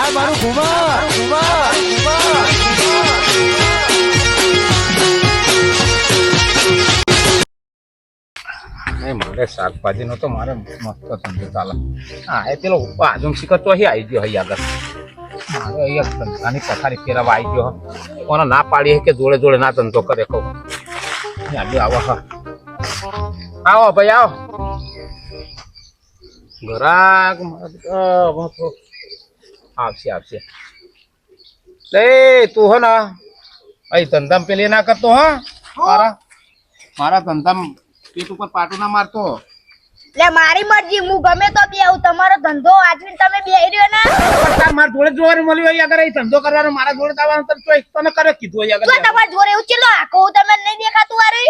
આ મારું ઘુમા ઘુમા મારે શાકભાજીનો તો મારે મસ્ત ધંધો ચાલે. હા એ પેલો બાજુ શીખર તો અહીં આવી ગયો અહીં આગળ. મારે અહીંયા ધંધાની પથારી ફેરવા આવી ગયો કોને ના પાડી કે જોડે જોડે ના ધંધો કરે કહું. આજે આવો હા. આવો ભાઈ આવો. ઘરાક આવશે આવશે લે તું હો ને. અહીં ધંધામ પેલી ના કરતો હા. મારા મારા ધંધામ પેટ ઉપર પાટું ના મારતો. લે મારી મરજી હું ગમે તો બી આવું. તમારો ધંધો આજમીન તમે બેહી રહ્યો ને. પણ તાર મારા જોડે જોવાનું મળ્યું હોય આગળ અહીં ધંધો કરવાનો મારા જોડે તો આવવાનું તને ચોઈસ તને કરે કીધું હોય જો આગળ. તમાર જોડે એવું ચેલો આખો તમે નહીં દેખાતું આરે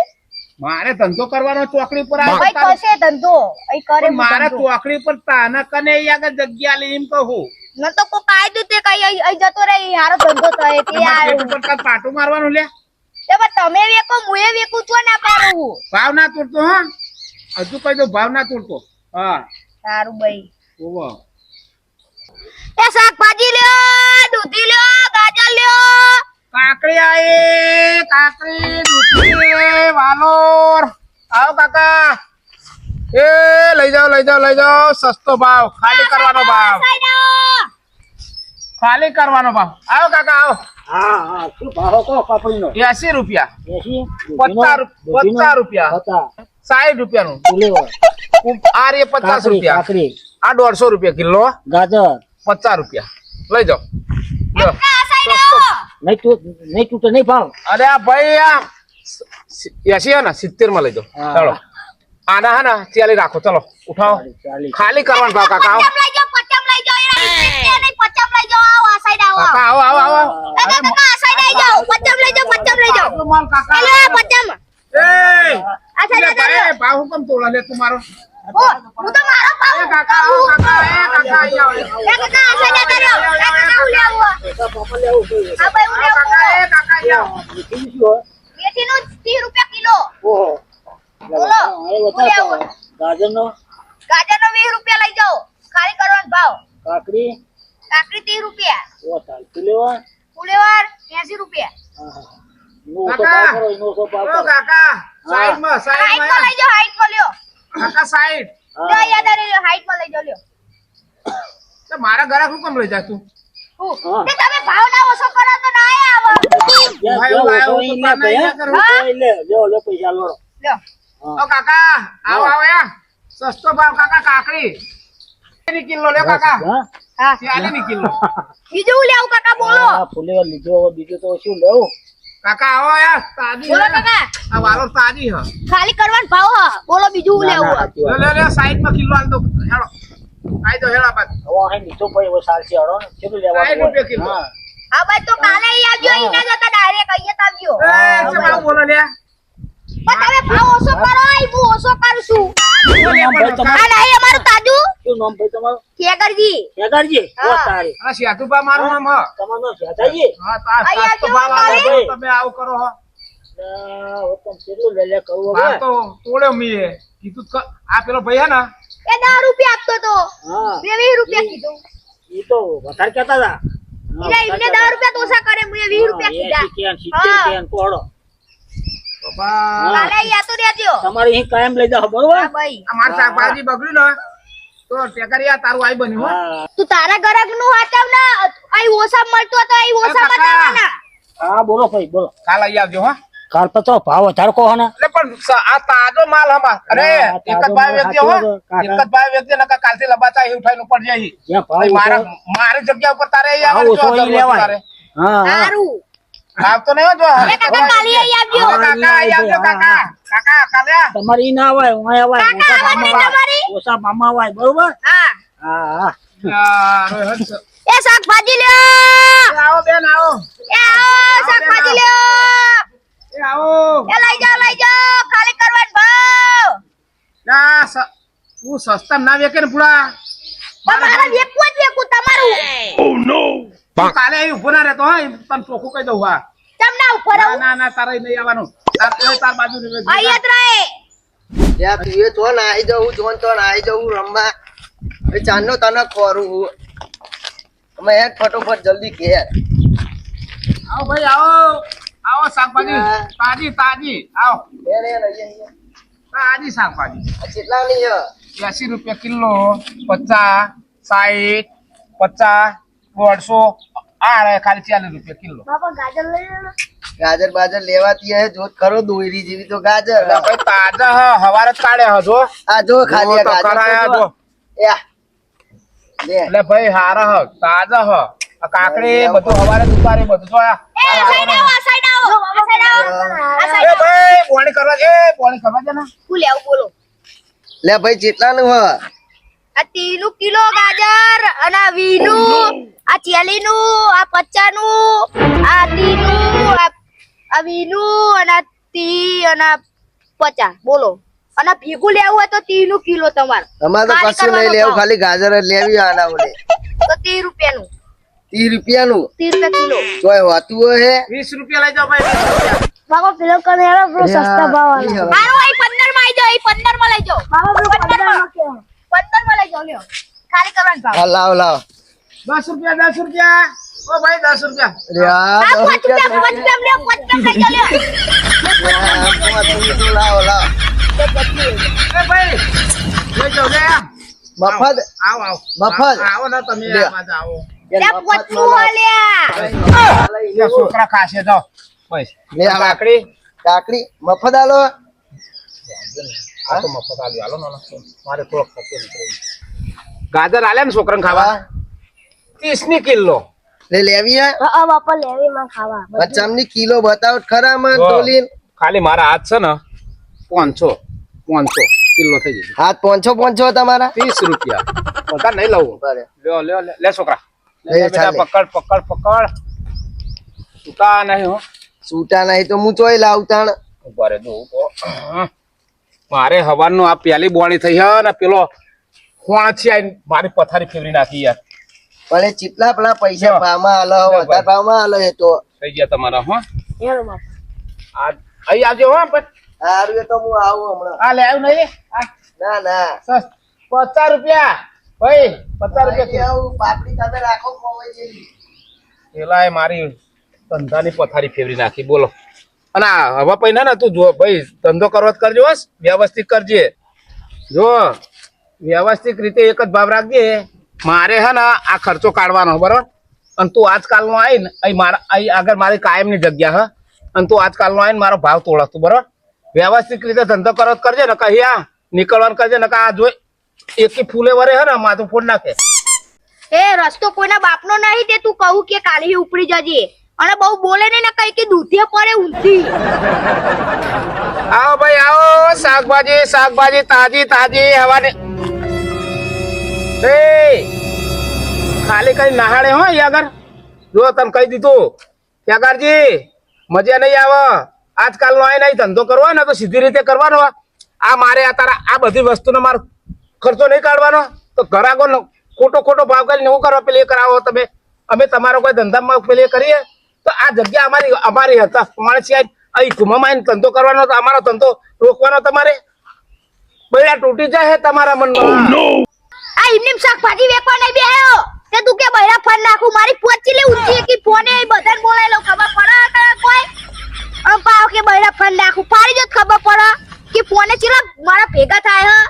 મારે ધંધો કરવાનો ચોકડી પર ભાઈ કશે ધંધો? અહીં કરે મારા ચોકડી પર તાના કને આગળ જગ્યા લે એમ કહું. ન તો કોઈ કાયદો તે કઈ અહીં જતો રહે હારો ધંધો થાય તે યાર પાટું મારવાનું લે? એ પણ તમે વેકો મુએ વેકું છો ના પારું ભાવ ના તૂટતો હા. હજુ કહી દો ભાવ ના તૂટતો. હા. સારું ભાઈ ઓવો એ શાકભાજી લ્યો દૂધી લ્યો ગાજર લ્યો. કાકડી આઈ કાકડી દૂધી વાલોર. આવો કાકા. એ લઈ જાઓ લઈ જાઓ લઈ જાઓ. સસ્તો ભાવ ખાલી કરવાનો ભાવ. ખાલી કરવાનો ભાવ. આવો કાકા આવો. હા હા. શું ભાવ કહો કાપડીનો એસી રૂપિયા. એસી પચાસ રૂ- પચાસ રૂપિયા. પચાસ. સાઠ રૂપિયાનું. ફુલેવર આ રે પચાસ કાકડી રૂપિયા. કાકડી આ દોઢસો રૂપિયા કિલો ગાજર. પચાસ રૂપિયા. લઈ જાઓ. લ્યો. નહીં તૂટ નહીં તૂટે નહીં ભાવ. અરે આ ભાઈ આ સી- એસી હે ને સિત્તેરમાં લઈ જાઓ. ચાલો. આના હા ને ચાલી રાખો. ચલો ઉઠાવો. ખાલી કરવાનો ભાવ કાકા આવો. કાકા આવો આવો આવો. કાકા કાકા સાઈડ આવી જાઓ. પચમ લઈ જાઓ પચમ લઈ જાઓ. હેલો પચમ. એ આ સાઈડ એટલે આ ભાઈ, ભાવ હું કેમ તોડે લે તું મારો. ઓ હું તો મારો પાઉં કાકા આવો કાકા એ કાકા આવો એ કાકા આ સાઈડ આ રહ્યો એ કાકા હું લેવું આ ભાઈ હું આવો કાકા લેવું એ કાકા આવો હોય? મેથીનું 30 રૂપિયા કિલો. ઓહો. બોલો. હા, એ હું વધારે ગાજરનો? ગાજરનો 20 રૂપિયા લઈ જાઓ. ખાલી કરવાનો ભાવ. કાકડી? કાકડી 30 રૂપિયા. ઓ ચાલ ફુલેવાર ફુલેવાર 80 રૂપિયા. ઓછો ભાવ કરો ભાવ ઓ કરો કાકા. સાઈડમાં હાઈટમાં લઈ જાઓ હાઈટમાં લ્યો. કાકા સાઈડ. જો યાદ આ લ્યો હાઈટમાં લઈ જાઓ લ્યો. તો મારા ઘરે શું કેમ લઈ જા તું? તે તમે ભાવ ના ઓછો કરો તો ના આવે. ભાઈ, ભાઈ, ઓછો હું તો અહીંયા તને ભાઈ, અહીંયા હા? લે. લ્યો, લ્યો, પૈસા લો. લ્યો. ઓ કાકા આવો આવો યા સસ્તો ભાવ કાકા કાકડી. ની કિલો લે કાકા. હા? હા. ચાલી ની કિલો બીજું હું લેવું કાકા બોલો. ફુલેવર લીધો બીજું તો શું લેવું? કાકા આવો યાર તાજી બોલો કાકા. આ વાલો તાજી હ. ખાલી કરવાનો ભાવ હા. બોલો બીજું હું ના, ના, લેવું લે લે લે સાઈડમાં કિલો આલ દો. હેડો આઈ દો હેડા બાદ હવે અહીં લીધો ભાઈ ને. કેટલું રૂપિયા કિલો. હા. તો કાલે અહીં આવજો અહીં ના જતા ડાયરેક્ટ અહીંયા આવજો. એ ચમ બોલો લે પણ તમે ભાવ ઓછો કરો હું ઓછો કરું છું? આ નહીં અમારું તાજું. શું નામ ભાઈ તમારું? ઓ હા. આ શેતુભા મારું નામ હ. તમારું નામ તમે આવું કરો ના, કેટલું લે લે કરવું ભાવ તો તોડ્યો મીએ કીધું આ પેલો ભાઈ હે ને એ દસ રૂપિયા આપતો તો. હા, વીસ રૂપિયા કીધું. એ તો વધારે કહેતા હતા. એટલે એમને વધારે દસ રૂપિયા તો કરે મેં વીસ રૂપિયા કીધા. કેન, તો હળો. બાપા કાલે અહીં આતો રહેજો તમારે અહીં કાયમ લઈ જાવ બરોબર? હા ભાઈ. આ માર શાકભાજી બગડ્યું ને તો ટેકરિયા તારું આઈ બન્યું હો. તું તારા ગરકનું હાચવ ને આઈ ઓસા મળતો તો આઈ ઓસા બતાવાના હા બોલો ભાઈ બોલો. કાલ આઈ આવજો હો. કાલ તો ભાવ વધારે કો ને. એટલે પણ આ તાજો માલ હમા. અરે એક જ ભાઈ વ્યક્તિ હો. એક જ ભાઈ વ્યક્તિ નકર કાલથી લબાતા અહીં ઉઠાઈને ઉપર જઈ જ્યાં મારા મારી જગ્યા ઉપર તારે તારે? હા હા. સારું. આવતો નહીં જો. એ કાકા કાલી અહીં આવજો. કાકા અહીં આવજો કાકા. કાકા કાલે તમારી ના આવાય હું આવાય કાકા, ભાવમાં તમારી? ઓસા મામા આવાય બરોબર? હા. હા હા. એ શાકભાજી લ્યો! આવો બેન આવો. એ આવો શાકભાજી લ્યો! એ આવો. એ લઈ જાઓ લઈ જાઓ. ખાલી કરવાનો ભાવ ના હું સસ્તા ના વેકે ને પૂરા તમારા વેકવું જ વેકું તમારું. તું કાલે અહીં ઊભો ના રહેતો હા તને ચોખ્ખું કહી દઉં હા. તમને ઉપર ના ના ના તારે નહીં આવવાનું. તાર એ તાર બાજુ નહીં અહીંયા તું એ તો નાહી જવું જોન તો નાહી જવું રમવા. એ ચાંદનો તને ખોરું હું. અમે હેડ ફટોફટ જલ્દી કે આવો ભાઈ આવો. આવો શાકભાજી. તાજી તાજી. આવો. એ રે અહીંયા તાજી શાકભાજી. કેટલા ની છે એસી રૂપિયા કિલો પચાસ સાઠ પચાસ. દોઢસો આ રહે ખાલી ચાલીસ રૂપિયા કિલો. ગાજર લઈ લો ગાજર બાજર લેવાતી હે જો ખરો દોયરી જેવી તો ગાજર. ભાઈ તાજા હ હવારે જ કાઢ્યા હ જો. આ જો ખાલી કરાયા જો. જો. યા. લે. એટલે ભાઈ હારા હ તાજા હ. આ કાકડી બધું હવારે દુપારે બધું જો આ. સાઈડ આવો આ સાઈડ આવો આ સાઈડ આવો. આ સાઈડ આવો. ભાઈ પોણી કરવા દે પોણી કરવા દે ને. હું લેવું બોલો. લે ભાઈ જેટલાનું હ આ 3 કિલો ગાજર અને વીનું. આ ચેલીનું આ પચાનું આ ત્રીનું આ વીનું અને આ તી અને બોલો. અને ભેગું લેવું હોય તો ત્રીનું કિલો તમારે. તમારે તો કશું નહીં લેવું ખાલી ગાજર જ લેવી આના ઓલે તો ત્રીસ રૂપિયાનું. રૂપિયાનું? રૂપિયા કિલો. તોય હે. વીસ રૂપિયા લઈ જાઓ ભાઈ બાબા પેલો કને યાર બ્રો સસ્તા ભાવ હારું અહીં પંદરમાં આવી જાઓ અહીં પંદરમાં લઈ જાઓ. બાબા પંદરમાં પંદરમાં લઈ જાઓ લ્યો. ખાલી કરવાનો ભાવ. લાવ લાવ. દસ રૂપિયા દસ રૂપિયા. ઓ ભાઈ દસ રૂપિયા. મફત આવો આવો. મફત. આવો ને તમે આવો છોકરા ખાશે કાકડી. કાકડી. મફત આલો. તો મફત આલી. હાલો મારે થોડોક ગાજર આલે ને છોકરાને ખાવા? ત્રીસની કિલો. લે લેવી હે? હા બાપા લેવી માં ખાવા. પચામની કિલો બતાવો ખરા માં તોલી ખાલી મારા હાથ છે ને? પાંચસો પાંચસો કિલો થઈ જશે. હાથ પાંચસો પાંચસો તમારા? ત્રીસ રૂપિયા. બધા નહીં લઉં લ્યો લ્યો લે, લે છોકરા. પકડ પકડ પકડ. ઉતા નહીં હો. છૂટા નહીં તો હું ચોય લાવતાણ ઊભા રે દો મારે હવાનું આ પેલી બોણી થઈ હે ને પેલો ખોણ છે મારી પથારી ફેરવી નાખી યાર. પણ ચીપલા પેલા પૈસા ભાવમાં આલો વધારે ભાવમાં આલો એ તો. થઈ ગયા તમારા હો. અહીં આવજો હો પણ સારું એ તો હું આવું હમણાં. આ લે આવ્યું નહીં ના ના. પચાસ રૂપિયા. ભાઈ પચાસ રૂપિયા પાપડી તમે રાખો ખોવાઈ જેવી પેલા એ મારી ધંધાની પથારી ફેરવી નાખી બોલો. અને હવે હવા પૈના ને તું જો ભાઈ ધંધો કરવો કરજો વ્યવસ્થિત કરજે. જો વ્યવસ્થિત રીતે એક જ ભાવ રાખજે. મારે હે ને આ ખર્ચો કાઢવાનો બરોબર? અને તું આજકાલનો આવીને અહીં મારા અહીં આગળ મારી કાયમની જગ્યા હ? અને તું આજકાલનો આવીને મારો ભાવ તોડતું બરોબર? વ્યવસ્થિત રીતે ધંધો કરો કરજે ને કહી આ નીકળવાનું કરજે ને આ જોઈ એકી ફૂલે વરે હે ને માથું ફોડ નાખે. એ રસ્તો કોઈના બાપનો નહીં તે તું કહું કે કાલે ઉપડી જજે. અને બહુ બોલે નહીં ને કઈ કે દૂધે પડે ઊંધી. આવો ભાઈ આવો શાકભાજી શાકભાજી તાજી તાજી હવાની. એ ખાલી કઈ નહાડે હો આગળ. જો તને કહી દીધું. ત્યાગારજી મજા નહીં આવે. આજકાલનો નહીં, ધંધો કરવો ને તો સીધી રીતે કરવાનો આ મારે આ તારા આ બધી વસ્તુનો મારો ખર્ચો નહીં કાઢવાનો. તો ઘરાકો ખોટો ખોટો ભાવ કરીને હું કરવા પેલી કરાવો તમે. અમે તમારો કોઈ ધંધામાં પેલી કરીએ. તો આ જગ્યા અમારી અમારી હતા. માણસી અહીં ઘુમામાં ધંધો કરવાનો તો અમારો ધંધો રોકવાનો તમારે. બધા તૂટી જાય તમારા મનમાં. એમની શાકભાજી વેચવા નહીં બેહ્યો તે તું કે બૈરા ફોન નાખું? મારી પોચી લે ઊંધી કે ફોને બધાને બોલાઈ લો ખબર પડે કે કોઈ? અમ પાવ કે બૈરા ફોન નાખું. ફાડી જો ખબર પડે. કે ફોને ચેલા મારા ભેગા થાય, હ.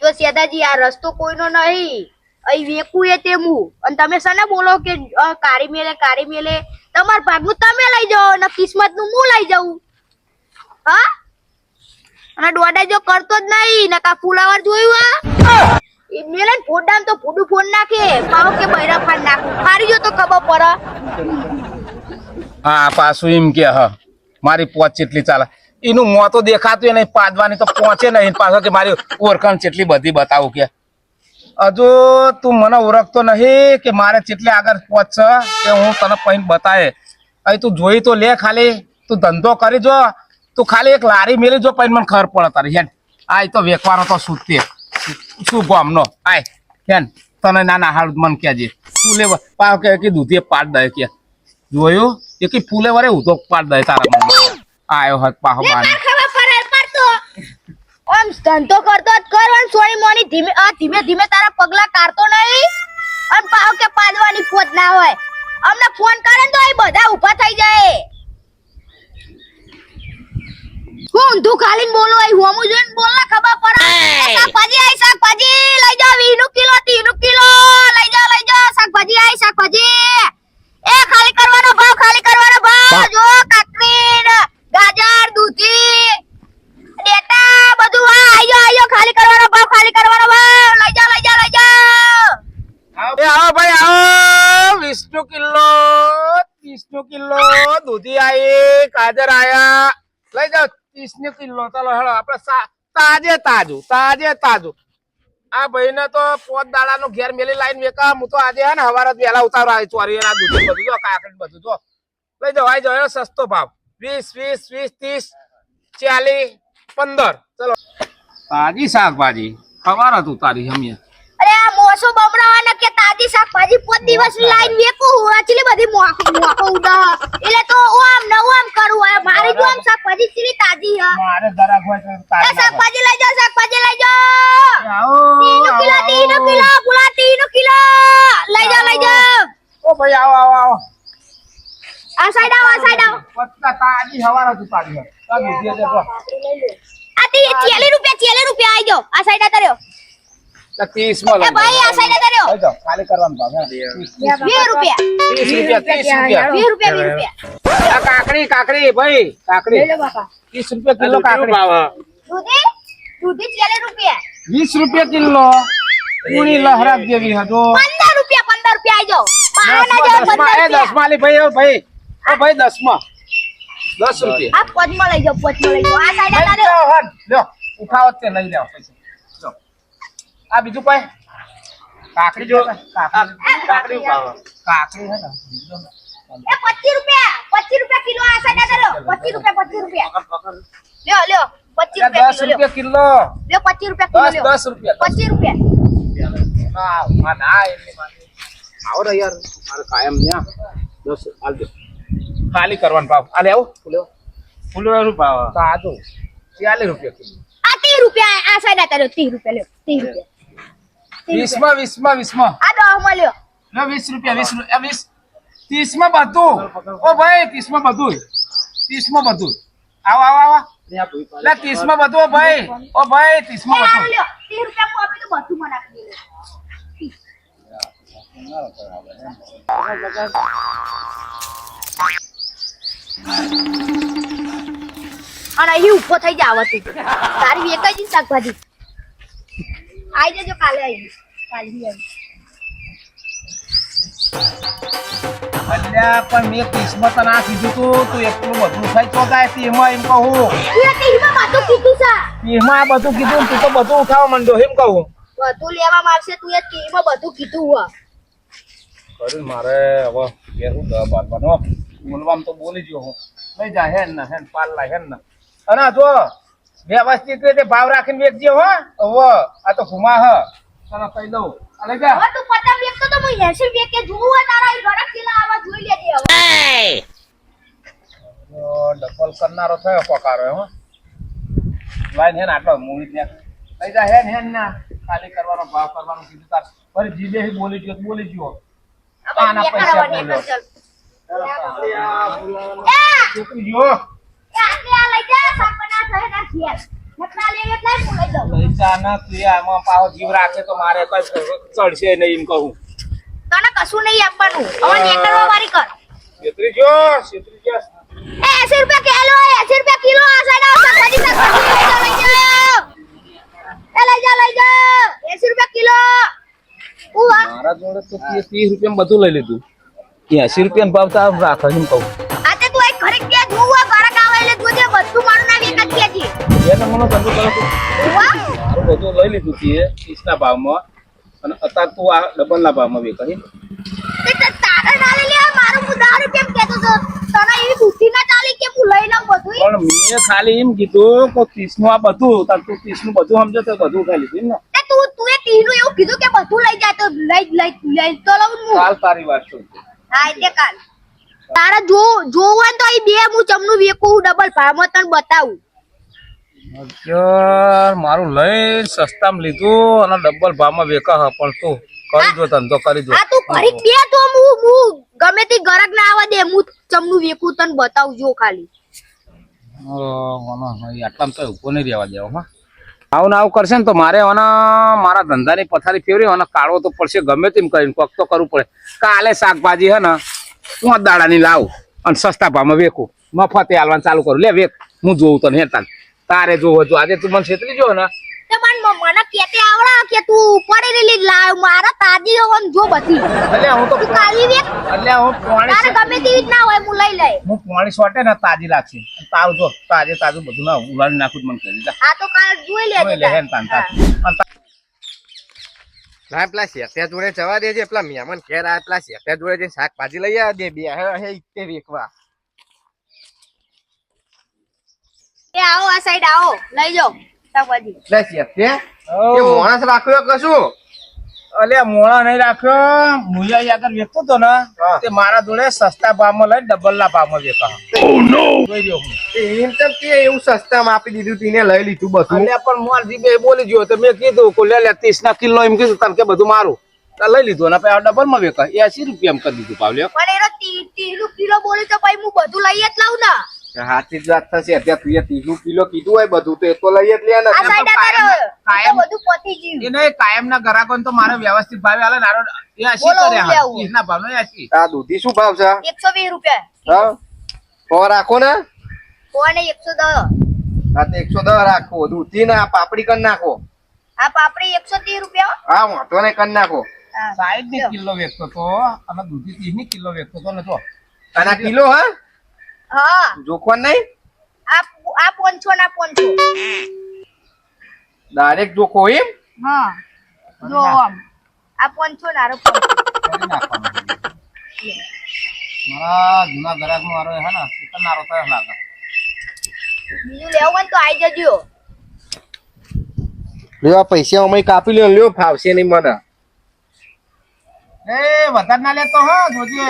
જો સેદાજી આ રસ્તો કોઈનો નહીં. અહીં વેકું એ તેમું અને તમે સને બોલો કે કારી મેલે કારી મેલે? તમાર ભાગનું તમે લઈ જાઓ અને કિસ્મતનું હું લઈ જાઉં. હા? અને દોડા જો કરતો જ નહીં. નકા ફુલાવર જોયું આ મેલે ફોડામ તો ફોડું ફોન નાખે. પાવ કે બૈરા ફાન નાખું. મારી જો તો ખબર પડે. હા, પાછું એમ કે, હ, મારી પોચ ચેટલી ચાલે. એનું મોં તો દેખાતું નહીં પાદવાની તો પહોંચે નહીં. પાછો કે મારી ઓળખાણ ચેટલી બધી બતાવું કે. હજુ તું મને ઓળખતો નહીં કે મારે ચેટલે આગળ પહોંચશે કે હું તને પૈન બતાવે અહીં તું જોઈ તો લે ખાલી. તું ધંધો કરી જો. તું ખાલી એક લારી મેલી જો પૈન મને ખબર પડે તારી, હેન. આય તો વેકવાનો તો સુતે શું ગામનો આય તને નાના હારું મન કહેજે તું લે પાવ કે કે દૂધે પાડ દે કે. જોયું? એ કે ફૂલે વરે ઉધો પાડ દે તારા મનમાં. આયો હત પાહો પડતો આમ ધંધો કરતો જ કરવાનું સોની મોની ધીમે આ ધીમે ધીમે તારા પગલા કાઢતો નહીં. અને પાવ કે પાડવાની રાખવો ના હોય. અમને ફોન કરે તો એ બધા ઊભા થઈ જાય. હું ઊંધું ખાલી બોલો એ હોમું જોઈને બોલ ને ખબર પડે. શાકભાજી આઈ શાકભાજી લઈ જાવ વીનું કિલો ત્રીસનું કિલો લઈ જાઓ લઈ જાઓ શાકભાજી આઈ શાકભાજી એ ખાલી કરવાનો ભાવ ખાલી કરવાનો ભાવ જો કાકડી ને ગાજર દૂધી ડેટા બધું આ આયો આયો ખાલી કરવાનો ભાવ ખાલી કરવાનો ભાવ લઈ જાઓ લઈ જાઓ લઈ જાઓ એ આવો ભાઈ આવો વીસનું કિલો ત્રીસનું કિલો દૂધી આઈ ગાજર આયા લઈ જાઓ નું ચાલો હેડો, આપણે તાજે તાજું તાજે તાજું. આ ભાઈ તો પોત દાડા નું ઘેર મેલી લાઈન વેકા હું તો આજે હે ને હવારે જ વહેલા ઉતારો આવી ચોરી એના દૂધ બધું જો કાકડી બધું જો. લઈ જાઓ આવી જાઓ સસ્તો ભાવ. વીસ વીસ વીસ, ત્રીસ, ચાલીસ, પંદર. ચલો. તાજી શાકભાજી. હવાર હતું તારી હમીએ. અરે આ મોસો બમણાવાના કે તાજી શાકભાજી પોત દિવસ લાઈન વેકું હું બધી મોખો મોખો ઉડા એટલે તો ઓમ ને ઓમ કરું હવે મારે જો આમ શાકભાજી ચીલી તાજી હ મારે જરાક હોય તો તાજી શાકભાજી લઈ જાઓ શાકભાજી લઈ જાઓ. તીનો કિલો તીનો કિલો પુલા તીનો કિલો. લઈ જાઓ લઈ જાઓ. ઓ ભાઈ આવો આવો આવો. આ સાઈડ આવો આ સાઈડ આવો. પત્તા તાજી હવાર તું તાજી. આ દૂધી દે તો. આ તી 40 રૂપિયા 40 રૂપિયા આઈ જાઓ. આ સાઈડ આ કર્યો આ ત્રીસમાં એ ભાઈ આ સાઈડ કર્યો લઈ ખાલી કરવાનું ભાવ, 20 રૂપિયા. ત્રીસ રૂપિયા 20 રૂપિયા. 20 રૂપિયા. આ કાકડી કાકડી ભાઈ કાકડી. રૂપિયા કિલો કાકડી. દૂધી? દૂધી 40 રૂપિયા. વીસ રૂપિયા કિલો. પૂરી લહરાક જેવી હતો 15 રૂપિયા 15 રૂપિયા આઈ જાઓ. પાવાના જેવા એ 15 રૂપિયા. દસમાં લી ભાઈ ઓ ભાઈ. ઓ ભાઈ દસમાં. દસ રૂપિયા. આ પદમાં લઈ જાવ પછી લઈ આ સાઈડ આ. લ્યો ઉઠાવો તે લઈ પૈસા લો. આ બીજું કોઈ? કાકડી જો કાકડી કાકડી ઉપાડો. કાકડી હે ને? એ 25 રૂપિયા 25 રૂપિયા કિલો આ સાડા આ કર્યો 25 રૂપિયા 25 રૂપિયા. લ્યો લ્યો 25 દસ રૂપિયા કિલો લ્યો. રૂપિયા કિલો. 25 રૂપિયા કિલો દસ લ્યો. દસ રૂપિયા 25 રૂપિયા. ના માં ના એની માટે આવો ને યાર મારે કાયમ ને આ. દસ હાલ દો. ખાલી કરવાનો ભાવ આ લેવો ફૂલો ફૂલો ભાવ સાદો ચાલીસ રૂપિયા કિલો. આ 30 રૂપિયા આ સાડા કરો કર્યો 30 રૂપિયા લ્યો 30 રૂપિયા. વીસમાં વીસમાં વીસમાં. આ દહમાં લ્યો. વીસ રૂપિયા વીસ રૂપિયા વીસ. ત્રીસમાં બધું. ઓ ભાઈ ત્રીસમાં બધું. ત્રીસમાં બધું. આવો આવો આવો. લે ત્રીસમાં બધું ઓ ભાઈ. ઓ ભાઈ ત્રીસમાં બધું. લ્યો. 30 રૂપિયા હું તો બધું મને આપી દેજો અને અહીં ઊભો થઈ જાવ તું તારી એક જ શાકભાજી. આઈ જજો કાલે આવી કાલે આવી અલ્યા પણ મેં કિસ્મત ના કીધું તું. તું એટલું બધું થાય તો કાંઈ તેમાં એમ કહું. તું બધું કીધું છે. તેમાં બધું કીધું તું તો બધું ઉઠાવવા માંડ્યો એમ કહું. બધું લેવા માંગશે તું એ તેમાં બધું કીધું હોય. કરીને મારે હવે ઘેરું દવા બાંધવાનો બોલવામાં તો બોલી ગયો હું. નહીં જાય હેન ને હેન પાલ્લા હેન ને. અને જો વ્યવસ્થિત રીતે ભાવ રાખીને વેચજે હો? ઓવો આ તો ઘુમા હ. તને કહી દઉં આ જા. હવે તું પતંગ વેચતો તો હું એસી વેચે જોવું તારા અહીં ગરક આવા જોઈ લેજે હવે. ડબલ કરનારો થયો પકારો હો. લાઈન હેન આટલો મૂવી લઈ જા હેન હેન ના. ખાલી કરવાનો ભાવ કરવાનો કીધું તાર. ફરી બોલી ગયો બોલી ગયો. આના પૈસા બોલ્યો. છોકરી જો લઈ જા. ના તું એ આમાં પાવો જીવ રાખે તો મારે કઈ ચડશે નહીં એમ કહું. તને કશું નહીં આપવાનું. હવે નેકળવા વારી કર. છેતરી જો છેતરી જો એ 80 રૂપિયા કિલો 80 રૂપિયા કિલો આ સાઈડ આવ શાકભાજી શાકભાજી લઈ જાઓ એ લઈ જાઓ લઈ જાઓ 80 રૂપિયા કિલો. મારા જોડે તો ત્રીસ ત્રીસ રૂપિયા બધું લઈ લીધું. એસી રૂપિયા ભાવ તો આમ એમ કહું. છે એ તો મને ધંધો કરો મારું બધું લઈ લીધું છે ત્રીસના ભાવમાં. અને અત્યારે તું આ ડબલના ભાવમાં વેચાય તે તે તારે ના લઈ લે મારું હું 10 રૂપિયા કેતો તો તને એવી બુદ્ધિ ના ચાલી કે હું લઈ લઉં બધું પણ મેં ખાલી એમ કીધું કે ત્રીસનું આ બધું તાર તું ત્રીસનું બધું સમજો તો બધું ઉઠાઈ લીધું એમ ને? તે તું તું એ તીનું એવું કીધું કે બધું લઈ જાય તો લઈ લઈ લઈ તો લઉં હું. કાલ તારી વાત છું? હા એટલે કાલ. તારે જો જોવું હોય તો અહીં બે હું ચમનું વેકું ડબલ ભાવમાં તને બતાવું. યાર મારું લઈ સસ્તામાં લીધું અને ડબલ ભાવમાં વેકા હ પણ તું કરી જો ધંધો કરી જો. આ તું કરી બે તો હું હું ગમે તે ગરક ના આવવા દે હું ચમનું વેકું તને બતાવજો ખાલી. આટલામાં તો ઊભો નહીં રહેવા દેવો હા. આવું ને આવું કરશે ને તો મારે આના મારા ધંધાની પથારી ફેરવી અને કાઢવો તો પડશે ગમે તેમ કરીને કોક તો કરવું પડે. કાલે શાકભાજી હે ને પાંચ દાડાની લાવું અને સસ્તા ભાવમાં વેકું. મફતે હાલવાનું ચાલુ કરું. લે વેક. હું જોઉં તને હેતાન તારે જોવો જો આજે તું મને છેતરી જો ને. તે મન કેતે આવડે કે તું પડેલી લાવ મારા તાજી હોન જો બધી. એટલે હું તો કાલી વેક એટલે હું તારે ગમે તેવી જ ના હોય હું લઈ લઈ હું પાણી સોટે ને તાજી લાગશે. તાવ જો તાજે તાજું બધું ના ઉલાડી નાખું મને કરી જા. આ તો કાલ જોઈ લેજે લે હેન તાન ના પેલા શેઠિયા જોડે જવા દેજે પેલા મહેમાન ઘેર આ પેલા શેઠિયા જોડે જઈને શાકભાજી લઈ આવ્યા દે બે. હે હે ઈતે વેકવા. એ આવો આ સાઈડ આવો. લઈ જાઓ શાકભાજી. એટલે શેઠિયા એ ઓ, માણસ રાખ્યો કશું અલ્યા મોણા નહીં રાખ્યો. મુયા આગળ વેચતો તો ને. તે મારા જોડે સસ્તા ભાવમાં લઈ ડબલ ના ભાવમાં વેચા રહ્યો હું. એમ તેમ કે એવું સસ્તામાં આપી દીધું તીને લઈ લીધું બધું. અલ્યા પણ મોર જીબે બોલી ગયો તો મેં કીધું કો લે લે ત્રીસ ના કિલો એમ કીધું તને કે બધું મારું. તો લઈ લીધું ને પછી ડબલમાં વેચા એસી રૂપિયા એમ કરી દીધું પાવલે પણ એનો તી- ત્રીસનું કિલો બોલી તો ભાઈ હું બધું લઈ જ લઉં ને. સાચી જ વાત થશે. અત્યારે તું એ ત્રીસનું કિલો કીધું હોય બધું તો એ તો લઈ જ લે ને કાયમ- બધું પતી ગયું. એને કાયમ ના ગ્રાહકો તો મારે વ્યવસ્થિત ભાવે હાલે નારો એ બોલો, કર્યા હું લેવું. ના ભાવ નો એસી. આ દૂધી શું ભાવ છે? એકસો વીસ રૂપિયા. હા? તો રાખો ને. કોને એકસો દસ. આ તો એકસો દસ રાખો. દૂધી ને આ પાપડી કરી નાખો. આ પાપડી એકસો ત્રીસ રૂપિયા હા. વાંધો ને કરી નાખો. સાહેબની કિલો વેચતો તો અને દૂધી ત્રીસની કિલો વેચતો તો ને તો આના કિલો હા? હા. જોખવા નહીં? આ આ પોંચો ના પોંચો ડાયરેક્ટ જોખો એમ? હા. જો આમ. આ પોંચો ના રો મારા જૂના ગ્રાહક નો આરો હે ને સિકરનારો થયો લાગે. બીજું લેવું હોય તો આઈ જજો. લ્યો આ પૈસા અમે કાપી લ્યો લ્યો ફાવશે નહીં મને. એ વધારે ના લેતો હો જોજે.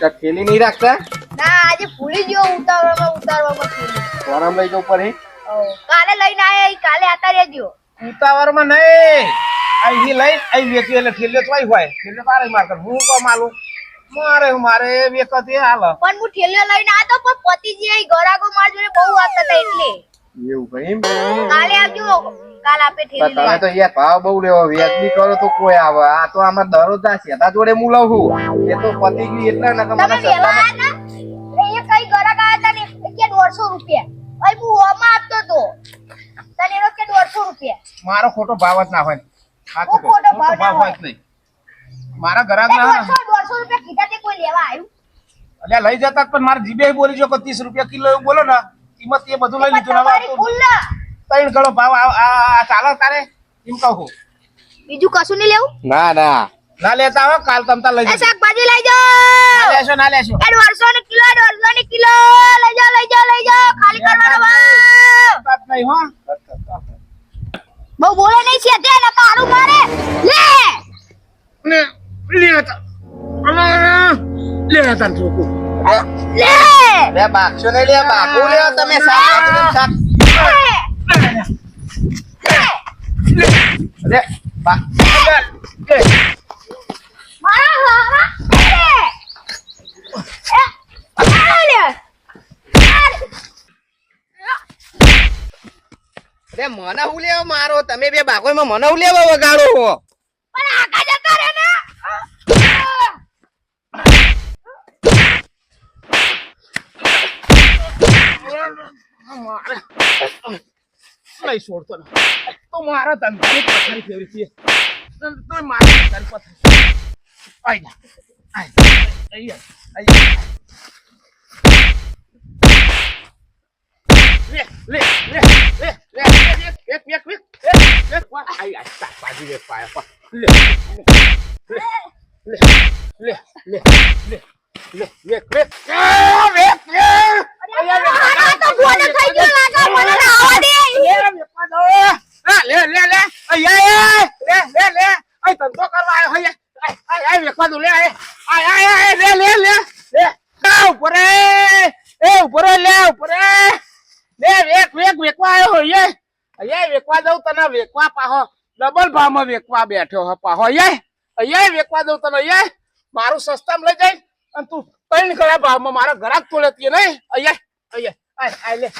તો થેલી નહીં રાખતા? ના આજે ભૂલી ગયો ઉતારવામાં ઉતારવામાં થેલી. ફોરમ લઈ જવું પડે કાલે લઈને આયા કાલે આતા રહેજો. ઉતાવળમાં નહીં. અહીંથી લઈ અહીં વેચી એટલે ઠેલ્યો તો અહીં હોય. ઠેલ્યો તારે માર કર. હું કોમ માલું. મારે મારે વેચત એ હાલ. પણ હું ઠેલીઓ લઈને આતો પણ પતિજી જે ગરાગો માર જોડે બહુ વાત હતા એટલે. એવું ભાઈ કાલે આવજો. કાલ આપે ઠેલી તમે તો યાર ભાવ બહુ લેવો વ્યાજબી કરો તો કોઈ આવે. આ તો આમાં દરરોજ શેતા જોડે હું લઉં છું. એ તો પતી ગયું એટલે ને કે તમે મને વેલા સસ્તામાં- આયા ને એ કઈ ગરાગ આયા તા ને કે 150 રૂપિયા. અહીં હું હોમાં આપતો તો. તને એનો કે 150 રૂપિયા. મારો ખોટો ભાવ જ ના હોય ખોટો ભાવ ના હોય નહીં. મારા ગ્રાહક એ ના દોઢસો દોઢસો રૂપિયા કીધા તે કોઈ લેવા આવ્યું? એટલે લઈ જતા પણ મારા જીબે બોલી જો કે ત્રીસ રૂપિયા કિલો એવું બોલો ને કિંમત એ બધું લઈ લીધું ને. ત્રણ ગણો ભાવ આ- આ આ તારે? એમ કહું બીજું કશું નહીં લેવું? ના ના. ના લેતા આવો કાલ તમતા લઈ એ શાકભાજી લઈ ના જાઓ લેશો ના લેશો. દોઢસો ને કિલો દોઢસો ને કિલો. લઈ જાઓ લઈ જાઓ લઈ જાઓ. ખાલી કરવાનો ભાવ. વાત નહીં હો. બહુ બોલે નહીં છે તે ને કાળું મારે. લે! ને લે તા. લે હતા છોકરું. લે! લે બાક્ષો ને લે બાકુ લે તમે શાક શાક. લે લે મને હું લેવા મારો તમે બે બાકો મને હું લેવા વગાડો મારે નહીં છોડતો ને તો મારા ધંધાની પથારી ફેરવી છે તો તો મારી ધંધાની પથારી આઈ જા આઈ આઈ આઈ લે લે લે લે લે વેક વેક વેક વા આઈ આઈ શાકભાજી વેક પાયા પા લે લે લે લે લે લે લે વેક વેક આ તો ગોળો થઈ ગયો લાગે મને ના આવવા દે લે લે લે લે અયા લે લે લે આ ધંધો કરવા આવ્યો હે આ આ વેખવા દો લે આ આ લે લે લે લે કા ઉપરે એ ઉપરે લે ઉપરે લે વેક વેક વેકવા આવ્યો હે અયા વેકવા દઉં તને વેકવા પાહો ડબલ ભાવમાં વેકવા બેઠો હે પાહો અયા અયા વેકવા દઉં તને અયા મારું સસ્તામાં લઈ જાય અને તું ત્રણ નીકળ્યા ભાવમાં મારા ઘરાક તો લેતી નહીં અયા અહીંયા આ લે